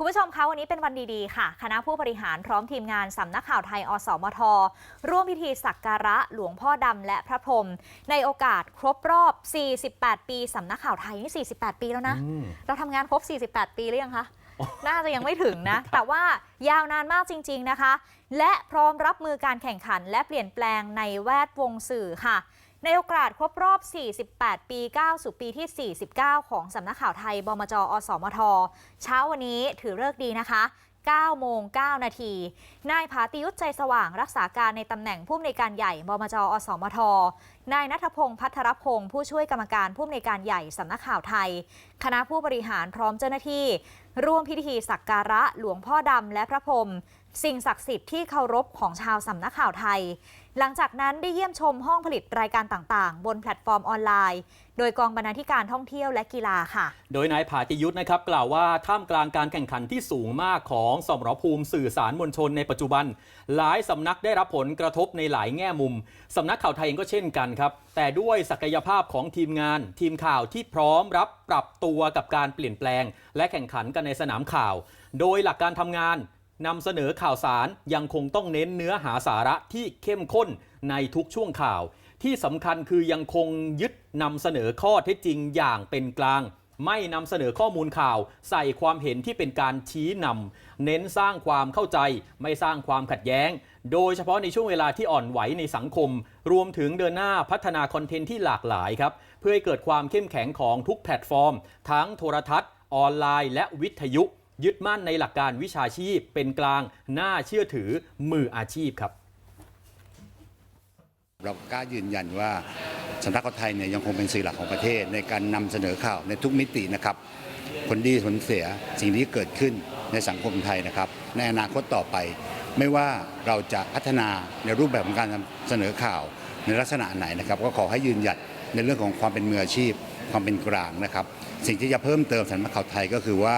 คุณผู้ชมคะวันนี้เป็นวันดีๆค่ะ คณะผู้บริหารพร้อมทีมงานสำนักข่าวไทยอสมท ร่วมพิธีสักการะหลวงพ่อดำและพระพรหมในโอกาสครบรอบ 48 ปีสำนักข่าวไทยนี่ 48 ปีแล้วนะอืมเราทำงานครบ 48 ปีหรือยังคะน่าจะยังไม่ถึงนะ แต่ว่ายาวนานมากจริง ๆนะคะ และพร้อมรับมือการแข่งขันและเปลี่ยนแปลงในแวดวงสื่อค่ะ ในโอกาสครบรอบ 48 ปีก้าวสู่ปีที่ 49 ของสำนักข่าวไทย บมจ อสมท เช้าวันนี้ถือเลิกดีนะคะ 9 โมง 9 นาที นายผาติยุทธใจสว่างรักษาการในตำแหน่งผู้อำนวยการใหญ่ บมจ อสมท นายนัทพงศ์พัทรพงศ์ผู้ช่วยกรรมการผู้อำนวยการใหญ่สำนักข่าวไทย คณะผู้บริหารพร้อมเจ้าหน้าที่ ร่วมพิธีสักการะหลวงพ่อดำและพระพรหมสิ่งศักดิ์สิทธิ์ที่เคารพของชาวสำนักข่าวไทย หลังจากนั้นได้เยี่ยมชมห้องผลิตรายการต่างๆ บนแพลตฟอร์มออนไลน์ โดยกองบรรณาธิการท่องเที่ยวและกีฬาค่ะ โดยนายผาติยุทธนะครับกล่าวว่าท่ามกลางการแข่งขันที่สูงมากของสมรภูมิสื่อสารมวลชนในปัจจุบัน หลายสำนักได้รับผลกระทบในหลายแง่มุมสำนักข่าวไทยเองก็เช่นกันครับ แต่ด้วยศักยภาพของทีมงาน ทีมข่าวที่พร้อมรับปรับตัวกับการเปลี่ยนแปลง และแข่งขันกันในในสนามข่าว โดยหลักการทำงานนำเสนอข่าวสารยังคงต้องเน้นเนื้อหาสาระที่เข้มข้นในทุกช่วงข่าว ที่สำคัญคือยังคงยึดนำเสนอข้อเท็จจริงอย่างเป็นกลาง ไม่นำเสนอข้อมูลข่าว ใส่ความเห็นที่เป็นการชี้นำเน้นสร้างความเข้าใจ ไม่สร้างความขัดแย้ง โดยเฉพาะในช่วงเวลาที่อ่อนไหวในสังคม รวมถึงเดินหน้าพัฒนาคอนเทนต์ที่หลากหลายครับเพื่อให้เกิดความเข้มแข็งของทุกแพลตฟอร์ม ทั้งโทรทัศน์ ออนไลน์ และวิทยุ ยึดมั่นในหลักการวิชาชีพ เป็นกลางน่าเชื่อถือมืออาชีพครับ เรากล้ายืนยันว่าสำนักข่าวไทยเนี่ยยังคงเป็นสื่อหลักของประเทศ ในการนำเสนอข่าวในทุกมิตินะครับผลดีผลเสียสิ่งที่เกิดขึ้นในสังคมไทยนะครับ ในอนาคตต่อไป ไม่ว่าเราจะพัฒนาในรูปแบบของการนำเสนอข่าวในลักษณะไหนนะครับ ก็ขอให้ยืนหยัดในเรื่องของความเป็นมืออาชีพ ความเป็นกลางนะครับ สิ่งที่จะเพิ่มเติมสำนักข่าวไทยก็คือว่า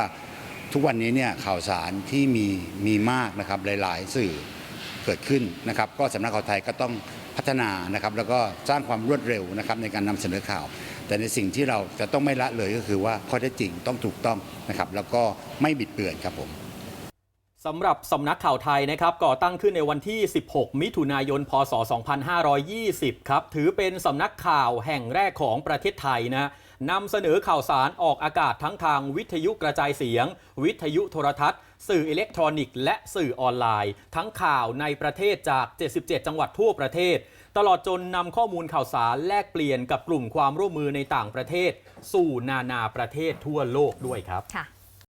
ทุกวันนี้เนี่ยข่าวสารที่มีมีมากนะครับหลาย ๆ สื่อเกิดขึ้นนะครับ ก็สำนักข่าวไทยก็ต้องพัฒนานะครับ แล้วก็สร้างความรวดเร็วนะครับในการนำเสนอข่าว แต่ในสิ่งที่เราจะต้องไม่ละเลยก็คือว่าข้อเท็จจริงต้องถูกต้องนะครับ แล้วก็ไม่บิดเบือนครับผม สำหรับสำนักข่าวไทยนะครับก่อตั้งขึ้นในวันที่ 16 มิถุนายน พศ 2520 ครับ ถือเป็นสำนักข่าวแห่งแรกของประเทศไทยนะนำเสนอข่าวสารออกอากาศทั้งทางวิทยุกระจายเสียง วิทยุโทรทัศน์ สื่ออิเล็กทรอนิกส์และสื่อออนไลน์ ทั้งข่าวในประเทศจาก 77 จังหวัดทั่วประเทศ ตลอดจนนำข้อมูลข่าวสารแลกเปลี่ยนกับกลุ่มความร่วมมือในต่างประเทศ สู่นานาประเทศทั่วโลกด้วยครับค่ะ